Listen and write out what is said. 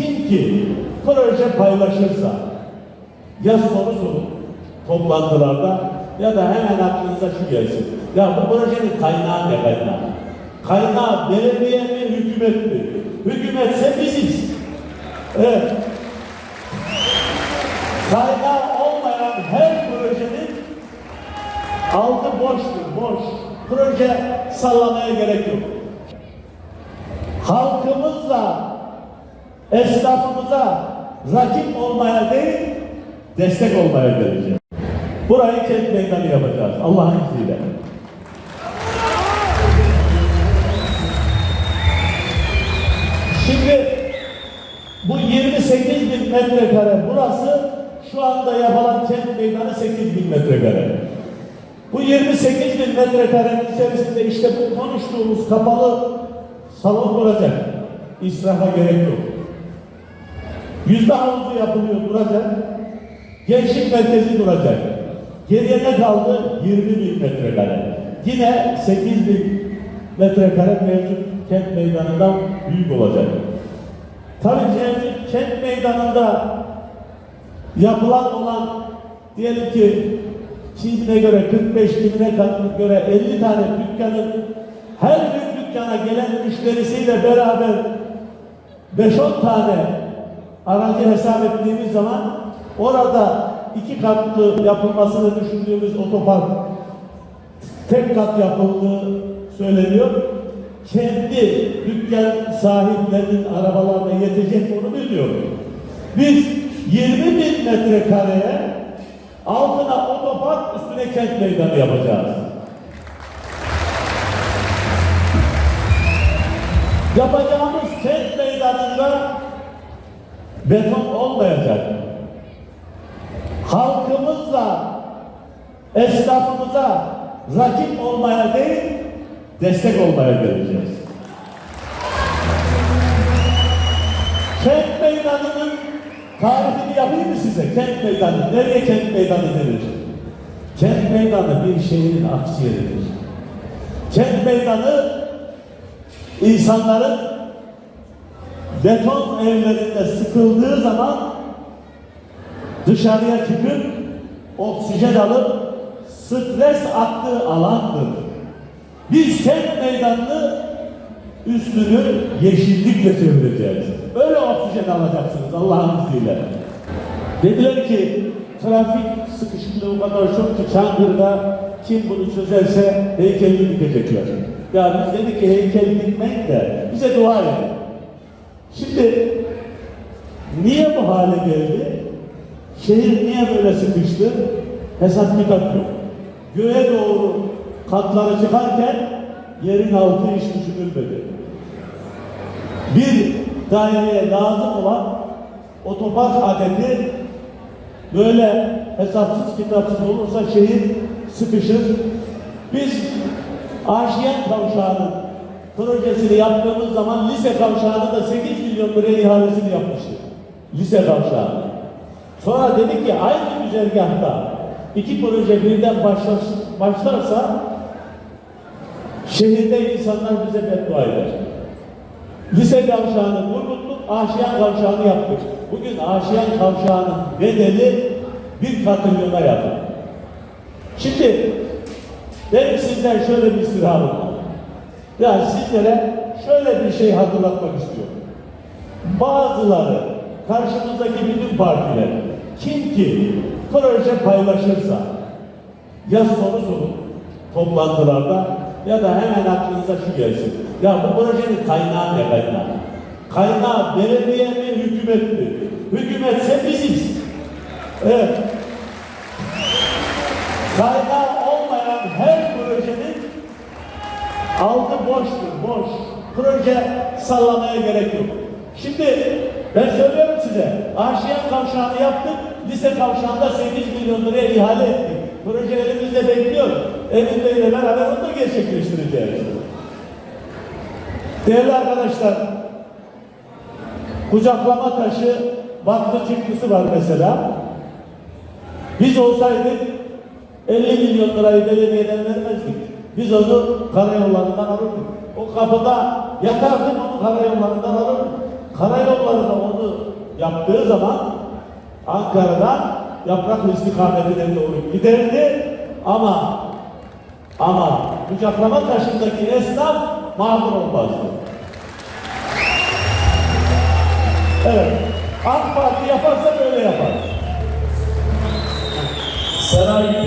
Kim ki proje paylaşırsa ya soru sorun toplantılarda ya da hemen aklınıza şu gelsin. Ya bu projenin kaynağı ne kaynağı? Kaynağı belediye mi, hükümet mi? Hükümetse biziz. Evet. Kaynağı olmayan her projenin altı boştur, boş. Proje sallamaya gerek yok. Halkımızla, esnafımıza rakip olmaya değil, destek olmaya geleceğiz. Burayı kent meydanı yapacağız Allah'ın izniyle. Şimdi bu 28 bin metrekare burası şu anda yapılan kent meydanı 8 bin metrekare. Bu 28 bin metrekarenin içerisinde işte bu konuştuğumuz kapalı salon duracak. İsrafa gerek yok. Yüzde havuzu yapılıyor duracak. Gençlik merkezi duracak. Geriye ne kaldı? 20 bin metrekare. Yine 8 bin metrekare mevcut kent meydanından büyük olacak. Tabii mevcut kent meydanında yapılan olan diyelim ki kimine göre 45 kimine göre 50 tane dükkanın her gün dükkana gelen müşterisiyle beraber 5-10 tane aracı hesap ettiğimiz zaman orada iki katlı yapılmasını düşündüğümüz otopark tek kat yapıldığı söyleniyor. Kendi dükkan sahiplerinin arabalarına yetecek onu bilmiyorum. Biz 20 bin metrekareye altına otopark üstüne kent meydanı yapacağız. Yapacağımız beton olmayacak. Halkımızla, esnafımıza rakip olmaya değil, destek olmaya geleceğiz. Kent meydanının tarifini yapayım mı size? Kent meydanı. Nereye kent meydanı denir? Kent meydanı bir şehrin aksiyeridir. Kent meydanı insanların beton evlerinde sıkıldığı zaman dışarıya çıkıp oksijen alıp stres attığı alandır. Biz kent meydanını üstünü yeşillikle çevireceğiz. Öyle oksijen alacaksınız Allah'ın izniyle. Dediler ki trafik sıkışıklığı o kadar çok ki Çankırı'da kim bunu çözerse heykelini dikecekler. Ya biz dedik ki heykeli dikmeyin de bize dua edin. Şimdi niye bu hale geldi? Şehir niye böyle sıkıştı? Hesap kitap yok. Göğe doğru katları çıkarken yerin altı hiç düşünülmedi. Bir daireye lazım olan otopark adeti böyle hesapsız kitapsız olursa şehir sıkışır. Biz Aşiyen Kavşağı'nın projesini yaptığımız zaman lise kavşağını da 8 milyon liraya ihalesini yapmıştık. Lise kavşağı. Sonra dedik ki aynı güzergahta iki proje birden başlarsa, başlarsa şehirde insanlar bize beddua eder. Lise kavşağını vurguttuk, Aşiyan kavşağını yaptık. Bugün Aşiyan kavşağının bedeli bir katrilyona yakın. Şimdi benim sizden şöyle bir istirhamım var. Yani sizlere şöyle bir şey hatırlatmak istiyorum. Bazıları karşımızdaki bütün partiler kim ki proje paylaşırsa ya soru sorun toplantılarda ya da hemen aklınıza şu gelsin. Ya bu projenin kaynağı ne kaynağı? Kaynağı belediye mi, hükümet mi? Hükümetse biziz. Evet. Kaynağı olmayan her projenin altı boştur, boş. Proje sallamaya gerek yok. Şimdi ben söylüyorum size, Aşiyan kavşağını yaptık, lise kavşağında 8 milyon liraya ihale ettik. Proje elimizde bekliyor. Emin Bey'le beraber onu da gerçekleştireceğiz. Değerli arkadaşlar, kucaklama taşı vakfı çıktısı var mesela. Biz olsaydık 50 milyon lirayı belediyeden vermezdik. Biz onu karayollarından alırdık. O kapıda yatardık onu karayollarından alırdık. Karayolları da onu yaptığı zaman Ankara'dan yapraklı istikametine doğru giderdi ama ama kucaklama taşındaki esnaf mağdur olmazdı. Evet. AK Parti yaparsa böyle yapar. Saray